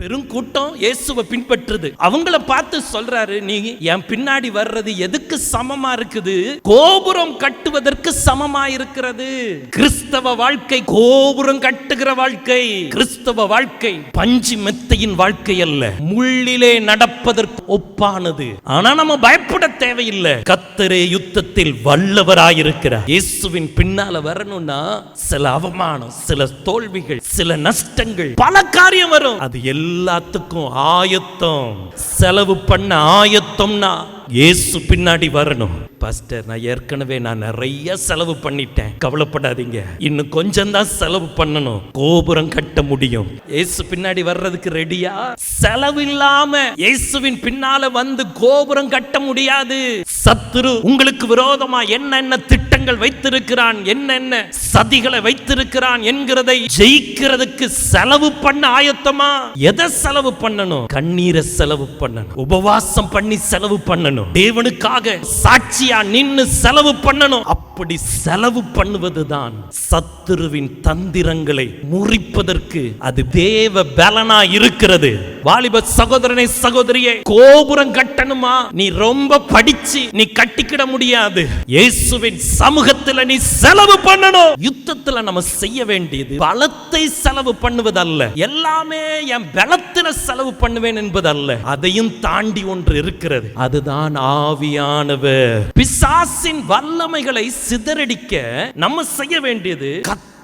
பெரும் கூட்டம் இயேசுவை பின்பற்றுது. அவங்கள பார்த்து சொல்றாரு நீ என் பின்னாடி வர்றது எதுக்கு சமமா இருக்குது? கோபுரம் கட்டுவதற்கு சமமா இருக்கிறது. கிறிஸ்தவ வாழ்க்கை கோபுரம் கட்டுகிற வாழ்க்கை. கிறிஸ்தவ வாழ்க்கை பஞ்சு மெத்தையின் வாழ்க்கை அல்ல. முள்ளிலே நடப்பதற்கு ஒப்பானது. ஆனா நம்ம பயப்பட தேவையில்லை. கத்தரே யுத்தத்தில் வல்லவராயிருக்கிறார். இயேசுவின் பின்னால வரணும்னா சில அவமானம் சில தோல்விகள் சில நஷ்டங்கள் பல காரியம் வரும். அது எல்லாம் எல்லாத்துக்கும் ஆயத்தம். செலவு பண்ண ஆயத்தம்னா இயேசு பின்னாடி வரணும். பாஸ்டர் நான் ஏற்கனவே நான் நிறைய செலவு பண்ணிட்டேன். கவலைப்படாதீங்க. இன்னும் கொஞ்சம் தான் செலவு பண்ணணும். கோபுரம் கட்ட முடியும். ஏசு பின்னாடி வர்றதுக்கு ரெடியா செலவு இல்லாம இயேசுவின் பின்னால வந்து கோபுரம் கட்ட முடியாது. சத்துரு உங்களுக்கு விரோதமா என்னென்ன திட்டங்கள் வைத்திருக்கிறான் என்னென்ன சதிகளை வைத்திருக்கிறான் என்கிறதை ஜெயிக்கிறதுக்கு செலவு பண்ண ஆயத்தமா? எதை செலவு பண்ணணும்? கண்ணீரை செலவு பண்ணணும். உபவாசம் பண்ணி செலவு பண்ணணும். தேவனுக்காக சாட்சியா நின்னு செலவு பண்ணணும். அப்படி செலவு பண்ணுவதுதான் சத்துருவின் தந்திரங்களை முறிப்பதற்கு அது தேவ பலனா இருக்கிறது. வாலிப சகோதரனை சகோதரியே கோபுரம் கட்டணுமா? நீ ரொம்ப படிச்சு நீ கட்டிக்கிட முடியாது. இயேசுவின் சமூகத்துல நீ செலவு பண்ணணும். யுத்தத்துல நம்ம செய்ய வேண்டியது பலத்தை செலவு பண்ணுவதல்ல. எல்லாமே என் பலத்தின செலவு பண்ணுவேன் என்பதல்ல. அதையும் தாண்டி ஒன்று இருக்கிறது. அதுதான் ஆவியானவர். பிசாசின் வல்லமைகளை சிதறடிக்க நம்ம செய்ய வேண்டியது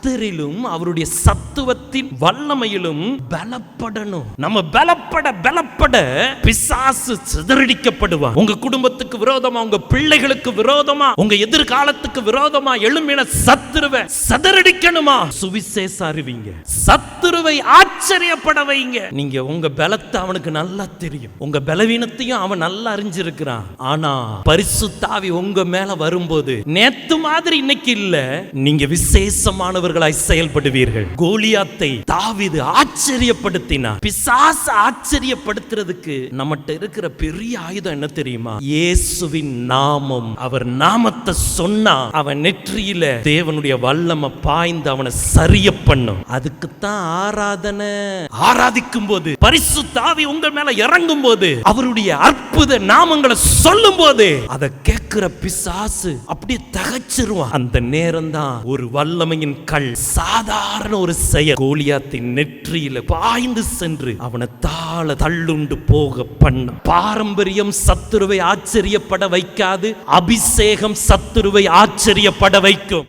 கர்த்தரிலும் அவருடைய சத்துவத்தின் வல்லமையிலும் பலப்படணும். நம்ம பலப்பட பலப்பட பிசாசு சிதறடிக்கப்படுவான் உங்க குடும்பத்துக்கு விரோதமா உங்க பிள்ளைகளுக்கு விரோதமா உங்க எதிர்காலத்துக்கு விரோதமா எழும்பின சத்துருவ சிதறடிக்கணுமா? சுவிசேஷ அறிவிங்க. சத்துருவை ஆச்சரியப்பட வைங்க. நீங்க உங்க பலத்தை அவனுக்கு நல்லா தெரியும். உங்க பலவீனத்தையும் அவன் நல்லா அறிஞ்சிருக்கிறான். ஆனா பரிசுத்தாவி உங்க மேல வரும்போது நேத்து மாதிரி இன்னைக்கு இல்ல. நீங்க விசேஷமானவர்களாய் செயல்படுவீர்கள். கோலியாத்தை தாவிது ஆச்சரியப்படுத்தினார் பிசாசு ஆச்சரியப்படுத்துறதுக்கு நம்மகிட்ட இருக்கிற பெரிய ஆயுதம் என்ன தெரியுமா? இயேசுவின் நாமம். அவர் நாமத்தை சொன்னா அவன் நெற்றியில தேவனுடைய வல்லமை பாய்ந்து அவனை சரிய பண்ணும் அதுக்குத்தான் ஆராதனை. ஆராதிக்கும் போது பரிசு தாவி உங்க மேல இறங்கும் போது அவருடைய அற்புத நாமங்களை சொல்லும் போது அதை கேட்கிற பிசாசு அப்படியே தகச்சிருவான். அந்த நேரம் தான் ஒரு வல்லமையின் கல் சாதாரண ஒரு செயல். கோலியாத்தின் நெற்றியில பாய்ந்து சென்று அவனை தாழ தள்ளுண்டு போக பண்ண பாரம்பரியம் சத்துருவை ஆச்சரியப்பட வைக்காது அபிஷேகம் சத்துருவை ஆச்சரியப்பட வைக்கும்.